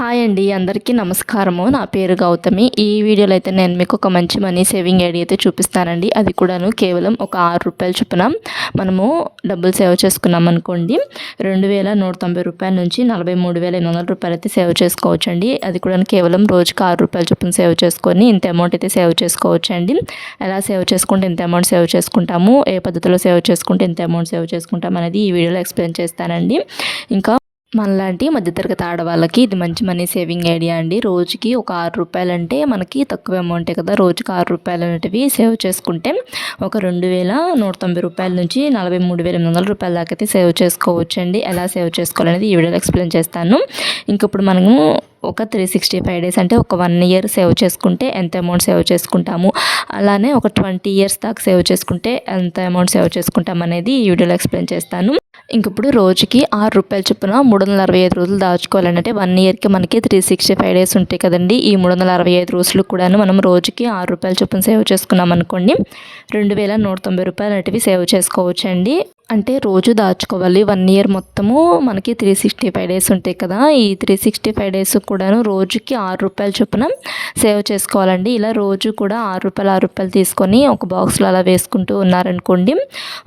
Hi అండి అందరికీ నమస్కారము. నా పేరు గౌతమి. ఈ వీడియోలో అయితే నేను మీకు ఒక మంచి మనీ సేవింగ్ ఐడియా అయితే చూపిస్తానండి. అది కూడాను కేవలం ఒక ఆరు రూపాయలు చొప్పున మనము డబ్బులు సేవ్ చేసుకున్నాం అనుకోండి. రెండు వేల నూట తొంభై రూపాయల నుంచి నలభై మూడు వేల ఎనిమిది వందల రూపాయలు అయితే సేవ్ చేసుకోవచ్చండి. అది కూడా కేవలం రోజుకి ఆరు రూపాయల చొప్పున సేవ్ చేసుకొని ఇంత అమౌంట్ అయితే సేవ్ చేసుకోవచ్చండి. ఎలా సేవ్ చేసుకుంటే ఇంత అమౌంట్ సేవ్ చేసుకుంటాము? ఏ పద్ధతిలో సేవ్ చేసుకుంటే ఇంత అమౌంట్ సేవ్ చేసుకుంటాం అనేది ఈ వీడియోలో ఎక్స్ప్లెయిన్ చేస్తానండి. ఇంకా మనలాంటి మధ్యతరగతి ఆడవాళ్ళకి ఇది మంచి మనీ సేవింగ్ ఐడియా అండి. రోజుకి ఒక ఆరు రూపాయలు అంటే మనకి తక్కువ అమౌంటే కదా. రోజుకి ఆరు రూపాయలు అనేటివి సేవ్ చేసుకుంటే ఒక రెండు వేల నూట తొంభై రూపాయల నుంచి నలభై మూడు వేల ఎనిమిది వందల రూపాయల దాకా అయితే సేవ్ చేసుకోవచ్చు అండి ఎలా సేవ్ చేసుకోవాలనేది ఈ వీడియోలో ఎక్స్ప్లెయిన్ చేస్తాను. ఇంక ఇప్పుడు మనము ఒక త్రీ సిక్స్టీ ఫైవ్ డేస్ అంటే ఒక వన్ ఇయర్ సేవ్ చేసుకుంటే ఎంత అమౌంట్ సేవ్ చేసుకుంటాము? అలానే ఒక ట్వంటీ ఇయర్స్ దాకా సేవ్ చేసుకుంటే ఎంత అమౌంట్ సేవ్ చేసుకుంటాం అనేది ఈ వీడియోలో ఎక్స్ప్లెయిన్ చేస్తాను. ఇంక ఇప్పుడు రోజుకి ఆరు రూపాయల చొప్పున మూడు వందల అరవై ఐదు రోజులు దాచుకోవాలంటే వన్ ఇయర్కి మనకి త్రీ సిక్స్టీ ఫైవ్ డేస్ ఉంటాయి కదండి. ఈ మూడు వందల అరవై ఐదు రోజులు కూడాను మనం రోజుకి ఆరు రూపాయల చొప్పున సేవ్ చేసుకున్నాం అనుకోండి రెండు వేల నూట తొంభై రూపాయలు అనేటివి సేవ్ చేసుకోవచ్చండి. అంటే రోజు దాచుకోవాలి. వన్ ఇయర్ మొత్తము మనకి త్రీ సిక్స్టీ ఫైవ్ డేస్ ఉంటాయి కదా. ఈ త్రీ సిక్స్టీ ఫైవ్ డేస్ కూడాను రోజుకి ఆరు రూపాయలు చొప్పున సేవ్ చేసుకోవాలండి. ఇలా రోజు కూడా ఆరు రూపాయలు ఆరు రూపాయలు తీసుకొని ఒక బాక్స్లో అలా వేసుకుంటూ ఉన్నారనుకోండి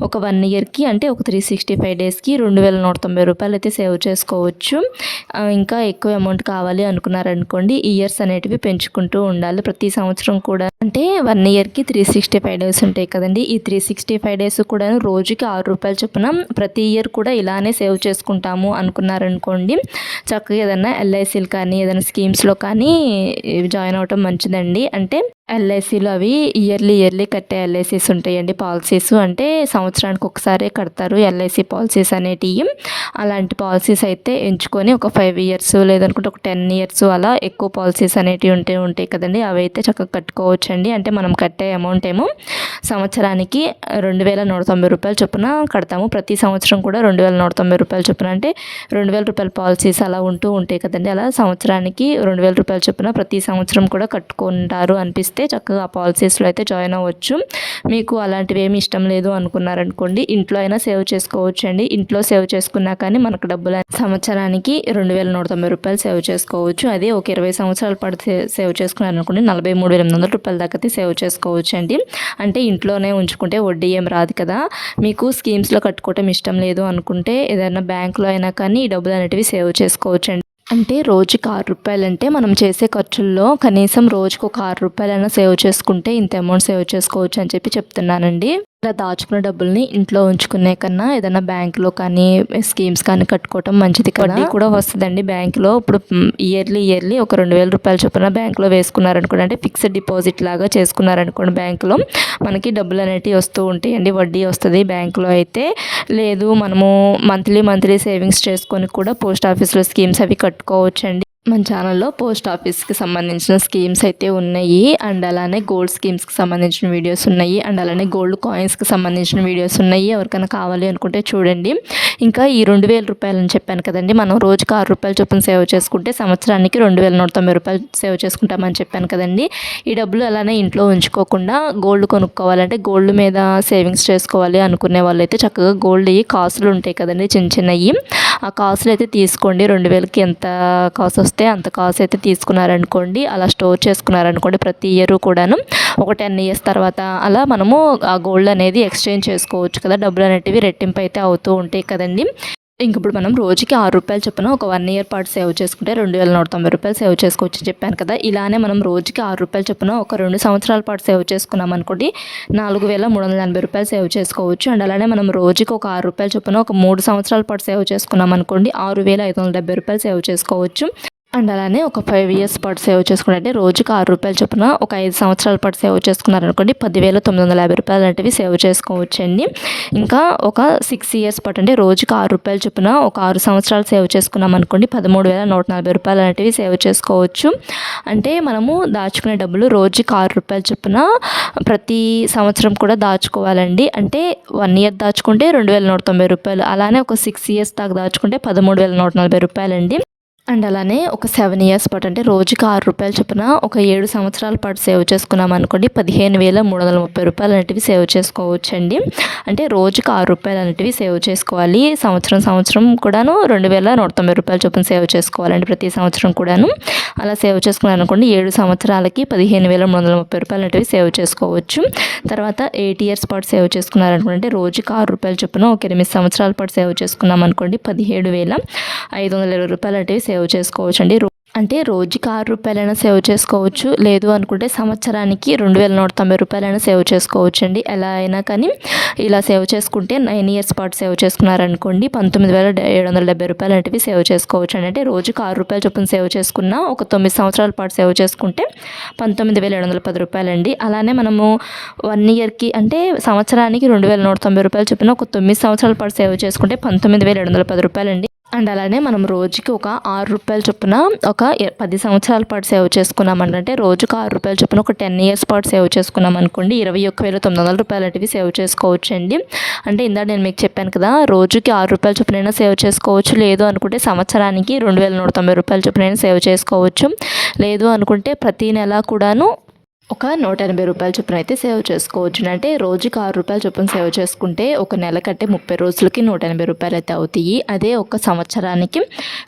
ఒక వన్ ఇయర్కి అంటే ఒక త్రీ సిక్స్టీ ఫైవ్ డేస్కి రెండు వేల నూట తొంభై రూపాయలు అయితే సేవ్ చేసుకోవచ్చు. ఇంకా ఎక్కువ అమౌంట్ కావాలి అనుకున్నారనుకోండి ఇయర్స్ అనేటివి పెంచుకుంటూ ఉండాలి. ప్రతి సంవత్సరం కూడా అంటే వన్ ఇయర్కి త్రీ సిక్స్టీ ఫైవ్ డేస్ ఉంటాయి కదండి. ఈ త్రీ సిక్స్టీ ఫైవ్ డేస్ కూడా రోజుకి ఆరు రూపాయలు రూపాయల చొప్పున ప్రతి ఇయర్ కూడా ఇలానే సేవ్ చేసుకుంటాము అనుకున్నారనుకోండి చక్కగా ఏదైనా ఎల్ఐసీలు కానీ ఏదైనా స్కీమ్స్లో కానీ జాయిన్ అవటం మంచిదండి. అంటే ఎల్ఐసీలు అవి ఇయర్లీ ఇయర్లీ కట్టే ఎల్ఐసీస్ ఉంటాయండి పాలసీస్. అంటే సంవత్సరానికి ఒకసారి కడతారు ఎల్ఐసి పాలసీస్ అనేటివి. అలాంటి పాలసీస్ అయితే ఎంచుకొని ఒక ఫైవ్ ఇయర్స్ లేదనుకుంటే ఒక టెన్ ఇయర్స్ అలా ఎక్కువ పాలసీస్ అనేటివి ఉంటే ఉంటాయి కదండి అవి అయితే చక్కగా కట్టుకోవచ్చండి. అంటే మనం కట్టే అమౌంట్ ఏమో సంవత్సరానికి రెండు వేల నూట తొంభై రూపాయలు చొప్పున కడతాము. ప్రతి సంవత్సరం కూడా రెండు వేల నూట తొంభై రూపాయలు చొప్పున. అంటే రెండు వేల రూపాయల పాలసీస్ అలా ఉంటూ ఉంటాయి కదండి. అలా సంవత్సరానికి రెండు వేల రూపాయల చొప్పున ప్రతి సంవత్సరం కూడా కట్టుకుంటారు అనిపిస్తే చక్కగా ఆ పాలసీస్లో అయితే జాయిన్ అవ్వచ్చు. మీకు అలాంటివి ఏమి ఇష్టం లేదు అనుకున్నారనుకోండి ఇంట్లో అయినా సేవ్ చేసుకోవచ్చు అండి ఇంట్లో సేవ్ చేసుకున్నా కానీ మనకు డబ్బులు సంవత్సరానికి రెండు వేల నూట తొంభై రూపాయలు సేవ్ చేసుకోవచ్చు. అదే ఒక ఇరవై సంవత్సరాల పాటు సేవ్ చేసుకున్నారనుకోండి నలభై మూడు ఎనిమిది వందల రూపాయల దాకా సేవ్ చేసుకోవచ్చు అండి అంటే ఇంట్లోనే ఉంచుకుంటే వడ్డీ ఏం రాదు కదా. మీకు స్కీమ్స్లో కట్టుకోవటం ఇష్టం లేదు అనుకుంటే ఏదైనా బ్యాంకులో అయినా కానీ ఈ డబ్బులు అనేటివి సేవ్ చేసుకోవచ్చు అంటే రోజుకి ఆరు రూపాయలు అంటే మనం చేసే ఖర్చుల్లో కనీసం రోజుకు ఒక ఆరు రూపాయలైనా సేవ్ చేసుకుంటే ఇంత అమౌంట్ సేవ్ చేసుకోవచ్చు అని చెప్పి చెప్తున్నానండి. ఇలా దాచుకున్న డబ్బుల్ని ఇంట్లో ఉంచుకునే కన్నా ఏదైనా బ్యాంకులో కానీ స్కీమ్స్ కానీ కట్టుకోవటం మంచిది కదా. కూడా వస్తుందండి బ్యాంకులో. ఇప్పుడు ఇయర్లీ ఇయర్లీ ఒక రెండు వేల రూపాయలు చొప్పున బ్యాంకులో వేసుకున్నారనుకోండి అంటే ఫిక్స్డ్ డిపాజిట్ లాగా చేసుకున్నారనుకోండి బ్యాంకులో మనకి డబ్బులు అనేటివి వస్తూ ఉంటాయండి వడ్డీ వస్తుంది బ్యాంకులో అయితే. లేదు మనము మంత్లీ మంత్లీ సేవింగ్స్ చేసుకొని కూడా పోస్ట్ ఆఫీస్లో స్కీమ్స్ అవి కట్టుకోవచ్చండి. మన ఛానల్లో పోస్ట్ ఆఫీస్కి సంబంధించిన స్కీమ్స్ అయితే ఉన్నాయి. అండ్ అలానే గోల్డ్ స్కీమ్స్కి సంబంధించిన వీడియోస్ ఉన్నాయి. అండ్ అలానే గోల్డ్ కాయిన్స్కి సంబంధించిన వీడియోస్ ఉన్నాయి. ఎవరికైనా కావాలి అనుకుంటే చూడండి. ఇంకా ఈ రెండు వేల రూపాయలు అని చెప్పాను కదండి. మనం రోజుకి ఆరు రూపాయలు చొప్పున సేవ్ చేసుకుంటే సంవత్సరానికి రెండు వేల నూట తొంభై రూపాయలు సేవ్ చేసుకుంటామని చెప్పాను కదండి. ఈ డబ్బులు అలానే ఇంట్లో ఉంచుకోకుండా గోల్డ్ కొనుక్కోవాలంటే గోల్డ్ మీద సేవింగ్స్ చేసుకోవాలి అనుకునే వాళ్ళు అయితే చక్కగా గోల్డ్ కాసులు ఉంటాయి కదండి చిన్న చిన్నవి. ఆ కాసులు అయితే తీసుకోండి. రెండు వేలకి ఎంత కాసు వస్తే అంత కాసు అయితే తీసుకున్నారనుకోండి అలా స్టోర్ చేసుకున్నారనుకోండి ప్రతి ఇయర్ కూడాను ఒక టెన్ ఇయర్స్ తర్వాత అలా మనము ఆ గోల్డ్ అనేది ఎక్స్చేంజ్ చేసుకోవచ్చు కదా. డబ్బులు అనేటివి రెట్టింపు అయితే అవుతూ ఉంటాయి కదండి. ఇంక ఇప్పుడు మనం రోజుకి ఆరు రూపాయలు చొప్పున ఒక వన్ ఇయర్ పాటు సేవ్ చేసుకుంటే రెండు వేల నూట తొంభై రూపాయలు సేవ్ చేసుకోవచ్చు చెప్పాను కదా. ఇలానే మనం రోజుకి ఆరు రూపాయలు చొప్పున ఒక రెండు సంవత్సరాల పాటు సేవ్ చేసుకున్నాం అనుకోండి నాలుగు వేల మూడు వందల ఎనభై రూపాయలు సేవ్ చేసుకోవచ్చు. అండ్ అలానే మనం రోజుకి ఒక ఆరు రూపాయలు చొప్పున ఒక మూడు సంవత్సరాల పాటు సేవ్ చేసుకున్నాం అనుకోండి ఆరు వేల ఐదు వందల డెబ్బై రూపాయలు సేవ్ చేసుకోవచ్చు. అండ్ అలానే ఒక ఫైవ్ ఇయర్స్ పాటు సేవ్ చేసుకున్నట్టే రోజుకి ఆరు రూపాయలు చొప్పున ఒక ఐదు సంవత్సరాల పాటు సేవ్ చేసుకున్నారనుకోండి పదివేల తొమ్మిది వందల యాభై రూపాయలు అనేవి సేవ్ చేసుకోవచ్చండి. ఇంకా ఒక సిక్స్ ఇయర్స్ పాటు అంటే రోజుకి ఆరు రూపాయలు చొప్పున ఒక ఆరు సంవత్సరాలు సేవ్ చేసుకున్నాం అనుకోండి పదమూడు వేల నూట నలభై రూపాయలు అనేటివి సేవ్ చేసుకోవచ్చు. అంటే మనము దాచుకునే డబ్బులు రోజుకి ఆరు రూపాయలు చొప్పున ప్రతి సంవత్సరం కూడా దాచుకోవాలండి. అంటే వన్ ఇయర్ దాచుకుంటే రెండు వేల నూట తొంభై రూపాయలు అలానే ఒక సిక్స్ ఇయర్స్ దాకా దాచుకుంటే పదమూడు వేల నూట నలభై రూపాయలండి. అండ్ అలానే ఒక సెవెన్ ఇయర్స్ పాటు అంటే రోజుకి ఆరు రూపాయలు చొప్పున ఒక ఏడు సంవత్సరాల పాటు సేవ్ చేసుకున్నాం అనుకోండి పదిహేను వేల మూడు వందల ముప్పై రూపాయలు అనేటివి సేవ్ చేసుకోవచ్చండి. అంటే రోజుకి ఆరు రూపాయలు అనేటివి సేవ్ చేసుకోవాలి. సంవత్సరం సంవత్సరం కూడాను రెండు వేల నూట తొంభై రూపాయలు చొప్పున సేవ్ చేసుకోవాలండి ప్రతి సంవత్సరం కూడాను. అలా సేవ్ చేసుకున్నాను అనుకోండి ఏడు సంవత్సరాలకి పదిహేను వేల మూడు వందల ముప్పై రూపాయలు అనేటివి సేవ్ చేసుకోవచ్చు. తర్వాత ఎయిట్ ఇయర్స్ పాటు సేవ్ చేసుకున్నారనుకుంటే రోజుకి ఆరు రూపాయలు చొప్పున ఒక ఎనిమిది సంవత్సరాల పాటు సేవ్ చేసుకున్నాం అనుకోండి పదిహేడు వేల ఐదు వందల ఇరవై రూపాయలు అనేటివి సేవ్ చేసుకోవచ్చు అండి అంటే రోజుకి ఆరు రూపాయలైనా సేవ్ చేసుకోవచ్చు. లేదు అనుకుంటే సంవత్సరానికి రెండు వేల నూట తొంభై రూపాయలైనా సేవ్ చేసుకోవచ్చు అండి ఎలా అయినా కానీ ఇలా సేవ్ చేసుకుంటే నైన్ ఇయర్స్ పాటు సేవ్ చేసుకున్నారనుకోండి పంతొమ్మిది వేల ఏడు వందల డెబ్బై రూపాయలు అనేవి సేవ్ చేసుకోవచ్చు అండి అంటే రోజుకి ఆరు రూపాయలు చొప్పున సేవ్ చేసుకున్న ఒక తొమ్మిది సంవత్సరాల పాటు సేవ్ చేసుకుంటే పంతొమ్మిది వేల ఏడు వందల పది రూపాయలండి. అలానే మనము వన్ ఇయర్కి అంటే సంవత్సరానికి రెండు వేల నూట తొంభై రూపాయలు చొప్పున ఒక తొమ్మిది సంవత్సరాల పాటు సేవ్ చేసుకుంటే పంతొమ్మిది వేల ఏడు వందల పది రూపాయలండి. అండ్ అలానే మనం రోజుకి ఒక ఆరు రూపాయల చొప్పున ఒక పది సంవత్సరాల పాటు సేవ్ చేసుకున్నామంటే రోజుకు రోజుకి ఆరు రూపాయల చొప్పున ఒక టెన్ ఇయర్స్ పాటు సేవ్ చేసుకున్నాం అనుకోండి ఇరవై ఒక్క వేల తొమ్మిది వందల రూపాయలు అనేవి సేవ్ చేసుకోవచ్చు అండి అంటే ఇందా నేను మీకు చెప్పాను కదా రోజుకి ఆరు రూపాయల చొప్పునైనా సేవ్ చేసుకోవచ్చు. లేదు అనుకుంటే సంవత్సరానికి రెండు వేల నూట తొంభై రూపాయల చొప్పునైనా సేవ్ చేసుకోవచ్చు. లేదు అనుకుంటే ప్రతి నెల కూడాను ఒక నూట ఎనభై రూపాయల చొప్పున అయితే సేవ్ చేసుకోవచ్చు అంటే రోజుకి ఆరు రూపాయల చొప్పున సేవ్ చేసుకుంటే ఒక నెల కంటే ముప్పై రోజులకి నూట ఎనభై రూపాయలు అయితే అవుతాయి. అదే ఒక సంవత్సరానికి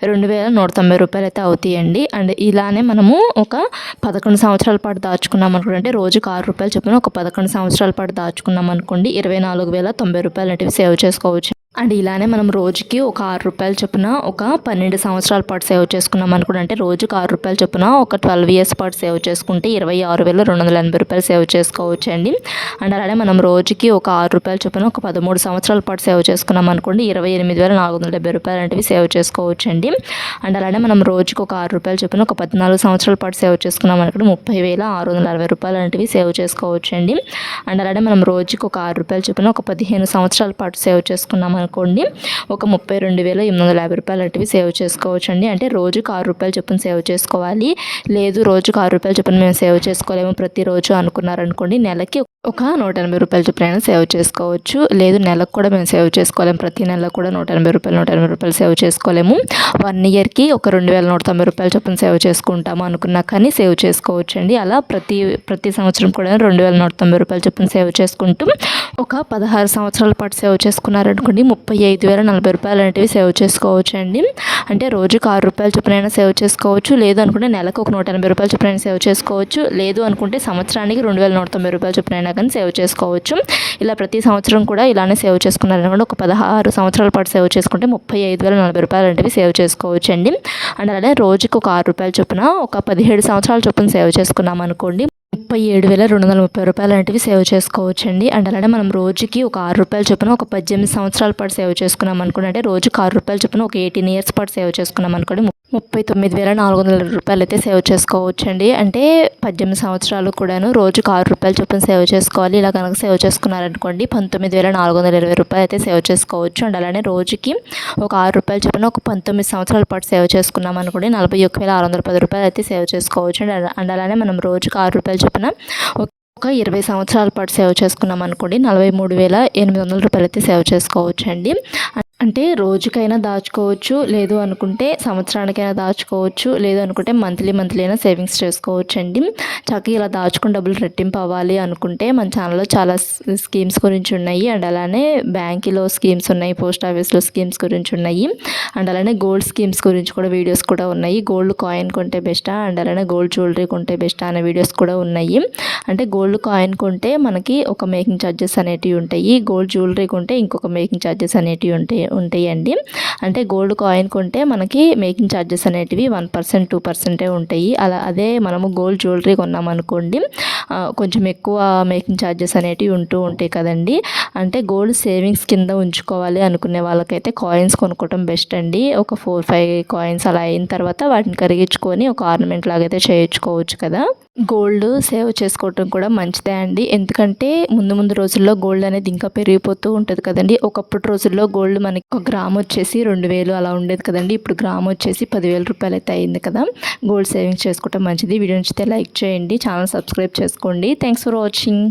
రెండు వేల నూట తొంభై రూపాయలు అయితే అవుతాయండి. అండ్ ఇలానే మనము ఒక పదకొండు సంవత్సరాల పాటు దాచుకున్నాం అనుకుంటే రోజుకి ఆరు రూపాయలు చొప్పున ఒక పదకొండు సంవత్సరాల పాటు దాచుకున్నాం అనుకోండి ఇరవై నాలుగు వేల తొంభై రూపాయలు అనేవి సేవ్ చేసుకోవచ్చు. అండ్ ఇలానే మనం రోజుకి ఒక ఆరు రూపాయలు చొప్పున ఒక పన్నెండు సంవత్సరాల పాటు సేవ్ చేసుకున్నాం అనుకుంటే అంటే రోజుకి ఆరు రూపాయలు చొప్పున ఒక ట్వెల్వ్ ఇయర్స్ పాటు సేవ్ చేసుకుంటే ఇరవై ఆరు వేల రెండు వందల ఎనభై రూపాయలు సేవ్ చేసుకోవచ్చు అండి. అండ్ అలానే మనం రోజుకి ఒక ఆరు రూపాయల చొప్పున ఒక పదమూడు సంవత్సరాల పాటు సేవ్ చేసుకున్నాం అనుకోండి ఇరవై ఎనిమిది వేల నాలుగు వందల డెబ్బై రూపాయలు అనేవి సేవ్ చేసుకోవచ్చు అండి. అండ్ అలానే మనం రోజుకి ఒక ఆరు రూపాయలు చొప్పున ఒక పద్నాలుగు సంవత్సరాల పాటు సేవ్ చేసుకున్నాం అనుకోండి ముప్పై వేల ఆరు వందల అరవై రూపాయలు అనేవి సేవ్ చేసుకోవచ్చు అండి. అండ్ అలానే మనం రోజుకి ఒక ఆరు రూపాయలు చొప్పున ఒక పదిహేను సంవత్సరాల పాటు సేవ్ చేసుకున్నాం అనుకోండి ఒక ముప్పై రెండు వేల ఎనిమిది వందల యాభై రూపాయలు లాంటివి సేవ్ చేసుకోవచ్చు అండి అంటే రోజుకు ఆరు రూపాయలు చొప్పున సేవ్ చేసుకోవాలి. లేదు రోజుకు ఆరు రూపాయలు చొప్పున మేము సేవ్ చేసుకోలేము ప్రతిరోజు అనుకున్నారనుకోండి నెలకి ఒక నూట ఎనభై రూపాయల చొప్పున సేవ్ చేసుకోవచ్చు. లేదు నెలకు కూడా మేము సేవ్ చేసుకోలేము ప్రతి నెల కూడా నూట ఎనభై రూపాయలు నూట ఎనభై రూపాయలు సేవ్ చేసుకోలేము. వన్ ఇయర్కి ఒక రెండు వేల నూట తొంభై రూపాయలు చొప్పున సేవ్ చేసుకుంటాము అనుకున్నా కానీ సేవ్ చేసుకోవచ్చు అండి అలా ప్రతి ప్రతి సంవత్సరం కూడా రెండు వేల నూట తొంభై రూపాయలు చొప్పున సేవ్ చేసుకుంటూ ఒక పదహారు సంవత్సరాల పాటు సేవ్ చేసుకున్నారనుకోండి ముప్పై ఐదు వేల నలభై రూపాయలు అనేవి సేవ్ చేసుకోవచ్చు అండి అంటే రోజుకు ఆరు రూపాయల చొప్పునైనా సేవ్ చేసుకోవచ్చు. లేదు అనుకుంటే నెలకు ఒక నూట ఎనభై రూపాయలు చొప్పునైనా సేవ్ చేసుకోవచ్చు. లేదు అనుకుంటే సంవత్సరానికి రెండు వేల నూట తొంభై రూపాయల చొప్పునైనా కానీ సేవ్ చేసుకోవచ్చు. ఇలా ప్రతి సంవత్సరం కూడా ఇలానే సేవ్ చేసుకున్నారనుకోండి ఒక పదహారు సంవత్సరాల పాటు సేవ్ చేసుకుంటే ముప్పై ఐదు వేల నలభై రూపాయలు అనేవి సేవ్ చేసుకోవచ్చు అండి అండ్ అలానే రోజుకి ఒక ఆరు రూపాయల చొప్పున ఒక పదిహేడు సంవత్సరాల చొప్పున సేవ్ చేసుకున్నాం అనుకోండి. ముప్పై ఏడు వేల రెండు వందల ముప్పై రూపాయలు అనేవి సేవ్ చేసుకోవచ్చండి. అండ్ అలానే మనం రోజుకి ఒక ఆరు రూపాయలు చొప్పున ఒక పద్దెనిమిది సంవత్సరాల పాటు సేవ్ చేసుకున్నాం అనుకోండి. అంటే రోజుకి ఆరు రూపాయలు చొప్పున ఒక ఎయిటీన్ ఇయర్స్ పాటు సేవ్ చేసుకున్నాం అనుకోండి. ముప్పై తొమ్మిది వేల నాలుగు వందల రూపాయలు అయితే సేవ్ చేసుకోవచ్చండి. అంటే పద్దెనిమిది సంవత్సరాలు కూడాను రోజుకు ఆరు రూపాయలు చొప్పున సేవ్ చేసుకోవాలి. ఇలా కనుక సేవ్ చేసుకున్నారనుకోండి పంతొమ్మిది వేల నాలుగు వందల ఇరవై రూపాయలు అయితే సేవ్ చేసుకోవచ్చు. అండ్ అలానే రోజుకి ఒక ఆరు రూపాయలు చొప్పున ఒక పంతొమ్మిది సంవత్సరాల పాటు సేవ్ చేసుకున్నాం అనుకోండి నలభై ఒక్క వేల ఆరు వందల పది రూపాయలు అయితే సేవ్ చేసుకోవచ్చు. అండ్ అలానే మనం రోజుకు ఆరు రూపాయలు చొప్పున ఒక ఇరవై సంవత్సరాల పాటు సేవ్ చేసుకున్నాం అనుకోండి నలభై మూడు వేల ఎనిమిది వందల రూపాయలు అయితే సేవ్ చేసుకోవచ్చు అండి అంటే రోజుకైనా దాచుకోవచ్చు లేదు అనుకుంటే సంవత్సరానికైనా దాచుకోవచ్చు లేదు అనుకుంటే మంత్లీ మంత్లీ అయినా సేవింగ్స్ చేసుకోవచ్చు అండి చక్కగా ఇలా దాచుకుని డబ్బులు రెట్టింపు అవ్వాలి అనుకుంటే మన ఛానల్లో చాలా స్కీమ్స్ గురించి ఉన్నాయి. అండ్ అలానే బ్యాంకులో స్కీమ్స్ ఉన్నాయి పోస్ట్ ఆఫీస్లో స్కీమ్స్ గురించి ఉన్నాయి. అండ్ అలానే గోల్డ్ స్కీమ్స్ గురించి కూడా వీడియోస్ కూడా ఉన్నాయి. గోల్డ్ కాయిన్ కొంటే బెస్టా? అండ్ అలానే గోల్డ్ జ్యువెలరీ కొంటే బెస్టా? అనే వీడియోస్ కూడా ఉన్నాయి. అంటే గోల్డ్ కాయిన్ కొంటే మనకి ఒక మేకింగ్ ఛార్జెస్ అనేటివి ఉంటాయి. గోల్డ్ జ్యువెలరీ కొంటే ఇంకొక మేకింగ్ ఛార్జెస్ అనేటివి ఉంటాయి. ఉంటాయండి. అంటే గోల్డ్ కాయిన్ కొంటే మనకి మేకింగ్ ఛార్జెస్ అనేటివి వన్ పర్సెంట్ టూ పర్సెంటే ఉంటాయి. అలా అదే మనము గోల్డ్ జ్యువెలరీ కొన్నామనుకోండి కొంచెం ఎక్కువ మేకింగ్ ఛార్జెస్ అనేటివి ఉంటూ ఉంటాయి కదండి. అంటే గోల్డ్ సేవింగ్స్ కింద ఉంచుకోవాలి అనుకునే వాళ్ళకైతే కాయిన్స్ కొనుక్కోవటం బెస్ట్ అండి. ఒక ఫోర్ ఫైవ్ కాయిన్స్ అలా అయిన తర్వాత వాటిని కరిగించుకొని ఒక ఆర్నమెంట్ లాగైతే చేయించుకోవచ్చు కదా. గోల్డ్ సేవ్ చేసుకోవటం కూడా మంచిదే అండి. ఎందుకంటే ముందు ముందు రోజుల్లో గోల్డ్ అనేది ఇంకా పెరిగిపోతూ ఉంటుంది కదండి. ఒకప్పటి రోజుల్లో గోల్డ్ మన మనకి ఒక గ్రామ్ వచ్చేసి రెండు వేలు అలా ఉండేది కదండి. ఇప్పుడు గ్రామ్ వచ్చేసి పదివేల రూపాయలు అయితే అయింది కదా. గోల్డ్ సేవింగ్స్ చేసుకోవటం మంచిది. వీడియో నచ్చితే లైక్ చేయండి. ఛానల్ సబ్స్క్రైబ్ చేసుకోండి. Thanks for watching.